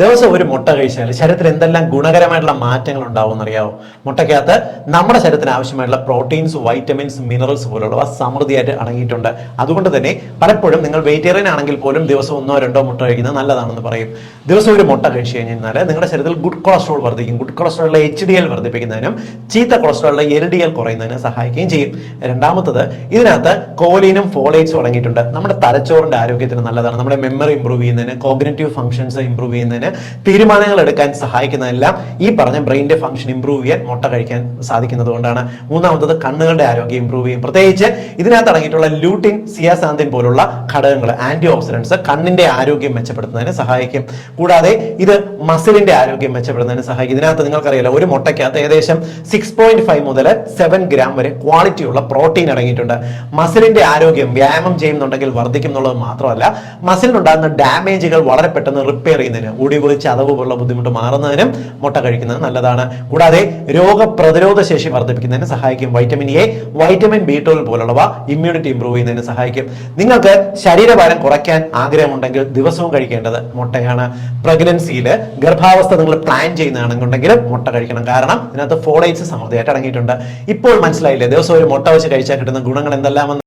ദിവസം ഒരു മുട്ട കഴിച്ചാൽ ശരീരത്തിൽ എന്തെല്ലാം ഗുണകരമായിട്ടുള്ള മാറ്റങ്ങൾ ഉണ്ടാവും എന്നറിയാവോ മുട്ടയ്ക്കകത്ത് നമ്മുടെ ശരീരത്തിന് ആവശ്യമായിട്ടുള്ള പ്രോട്ടീൻസ് വൈറ്റമിൻസ് മിനറൽസ് പോലുള്ളവ സമൃദ്ധിയായിട്ട് അടങ്ങിയിട്ടുണ്ട്. അതുകൊണ്ട് തന്നെ പലപ്പോഴും നിങ്ങൾ വെജിറ്റേറിയൻ ആണെങ്കിൽ പോലും ദിവസം ഒന്നോ രണ്ടോ മുട്ട കഴിക്കുന്നത് നല്ലതാണെന്ന് പറയും. ദിവസം ഒരു മുട്ട കഴിച്ചു കഴിഞ്ഞാൽ നിങ്ങളുടെ ശരീരത്തിൽ ഗുഡ് കൊളസ്ട്രോൾ വർദ്ധിക്കും. ഗുഡ് കൊളസ്ട്രോളിലെ എച്ച് ഡി എൽ വർദ്ധിപ്പിക്കുന്നതിനും ചീത്ത കൊളസ്ട്രോളിലെ എൽ ഡി എൽ കുറയുന്നതിനും സഹായിക്കുകയും ചെയ്യും. രണ്ടാമത്തത് ഇതിനകത്ത് കോലീനും ഫോളേറ്റ്സും അടങ്ങിയിട്ടുണ്ട്. നമ്മുടെ തലച്ചോറിന്റെ ആരോഗ്യത്തിന് നല്ലതാണ്. നമ്മുടെ മെമ്മറി ഇമ്പ്രൂവ് ചെയ്യുന്നതിന് കോഗ്നറ്റീവ് ഫംഗ്ഷൻസ് ഇമ്പ്രൂവ് ചെയ്യുന്നതിന് തീരുമാനങ്ങൾ എടുക്കാൻ സഹായിക്കുന്നതെല്ലാം ഈ പറഞ്ഞ ബ്രെയിന്റെ ഫംഗ്ഷൻ ഇംപ്രൂവ് ചെയ്യാൻ മുട്ട കഴിക്കാൻ സാധിക്കുന്നത് കൊണ്ടാണ് മൂന്നാമത്തത് കണ്ണുകളുടെ ആരോഗ്യം ഇംപ്രൂവ് ചെയ്യും. പ്രത്യേകിച്ച് ഇതിനകത്ത് അടങ്ങിയിട്ടുള്ള ലൂട്ടിൻ സിയാസാന്തിൻ പോലുള്ള ഘടകങ്ങൾ ആന്റി ഓക്സിഡൻസ് കണ്ണിന്റെ ആരോഗ്യം മെച്ചപ്പെടുത്തുന്നതിന് സഹായിക്കും. കൂടാതെ ഇത് മസിലിന്റെ ആരോഗ്യം മെച്ചപ്പെടുന്നതിന് സഹായിക്കും. ഇതിനകത്ത് നിങ്ങൾക്കറിയാലോ ഒരു മുട്ടയ്ക്കകത്ത് ഏകദേശം സിക്സ് പോയിന്റ് ഫൈവ് മുതൽ സെവൻ ഗ്രാം വരെ ക്വാളിറ്റി ഉള്ള പ്രോട്ടീൻ അടങ്ങിയിട്ടുണ്ട്. മസിലിന്റെ ആരോഗ്യം വ്യായാമം ചെയ്യുന്നുണ്ടെങ്കിൽ വർദ്ധിക്കും എന്നുള്ളത് മാത്രമല്ല മസിലിനുണ്ടാകുന്ന ഡാമേജുകൾ വളരെ പെട്ടെന്ന് റിപ്പയർ ചെയ്യുന്നതിന് ഊടി പൊളിച്ച് ചതവ് പോലുള്ള ബുദ്ധിമുട്ട് മാറുന്നതിനും മുട്ട കഴിക്കുന്നത് നല്ലതാണ്. കൂടാതെ രോഗപ്രതിരോധ ശേഷി വർദ്ധിപ്പിക്കുന്നതിന് സഹായിക്കും. Vitamin A vitamin B twelve പോലുള്ളവ ഇമ്മ്യൂണിറ്റി ഇംപ്രൂവ് ചെയ്യുന്നതിന് സഹായിക്കും. നിങ്ങൾക്ക് ശരീരഭാരം കുറയ്ക്കാൻ ആഗ്രഹമുണ്ടെങ്കിൽ ദിവസവും കഴിക്കേണ്ടത് മുട്ടയാണ്. പ്രഗ്നൻസിയിൽ ഗർഭാവസ്ഥ നിങ്ങൾ പ്ലാൻ ചെയ്യുന്നതാണെന്നുണ്ടെങ്കിൽ മുട്ട കഴിക്കണം. കാരണം ഇതിനകത്ത് ഫോളേറ്റ്സ് സമൃദ്ധിയായിട്ട് അടങ്ങിയിട്ടുണ്ട്. ഇപ്പോൾ മനസ്സിലായില്ലേ? ദിവസം ഒരു മുട്ട വെച്ച് കഴിച്ചാൽ കിട്ടുന്ന ഗുണങ്ങൾ എന്തെല്ലാമെന്ന്?